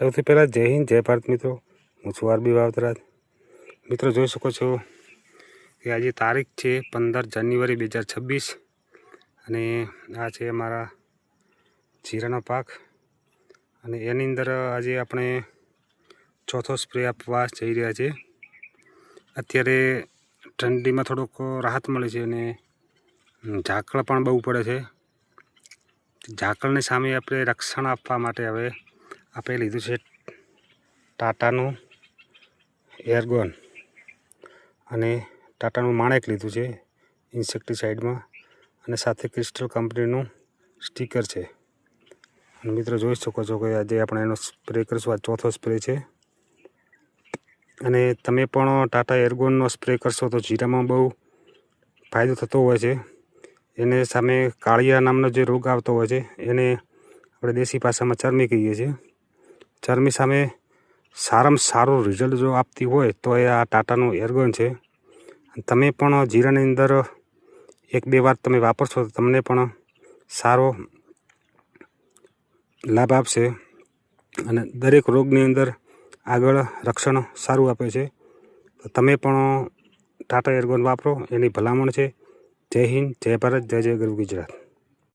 સૌથી પહેલાં જય હિન્દ, જય ભારત મિત્રો. હું છું આરબી વાવતરાજ. મિત્રો જોઈ શકો છો કે આજે તારીખ છે પંદર જાન્યુઆરી બે હજાર છવ્વીસ અને આ છે અમારા જીરાનો પાક. અને એની અંદર આજે આપણે ચોથો સ્પ્રે આપવા જઈ રહ્યા છીએ. અત્યારે ઠંડીમાં થોડોક રાહત મળે છે અને ઝાકળ પણ બહુ પડે છે. ઝાકળની સામે આપણે રક્ષણ આપવા માટે હવે આપણે લીધું છે ટાટાનું એરગોન. અને ટાટાનું માણેક લીધું છે ઇન્સેક્ટિસાઇડમાં. અને સાથે ક્રિસ્ટલ કંપનીનું સ્ટીકર છે. અને મિત્રો જોઈ શકો છો કે આજે આપણે એનો સ્પ્રે કરીશું. આ ચોથો સ્પ્રે છે. અને તમે પણ ટાટા એરગોનનો સ્પ્રે કરશો તો જીરામાં બહુ ફાયદો થતો હોય છે. એને સામે કાળિયા નામનો જે રોગ આવતો હોય છે, એને આપણે દેશી ભાષામાં ચરમી કહીએ છીએ. ચરમી સામે સારામાં સારું રિઝલ્ટ જો આપતી હોય, તો એ આ ટાટાનું એરગોન છે. તમે પણ જીરાની અંદર એક બે વાર તમે વાપરશો, તો તમને પણ સારો લાભ આપશે. અને દરેક રોગની અંદર આગળ રક્ષણ સારું આપે છે. તો તમે પણ ટાટા એરગોન વાપરો, એની ભલામણ છે. જય હિન્દ, જય ભારત, જય જય ગરુ ગુજરાત.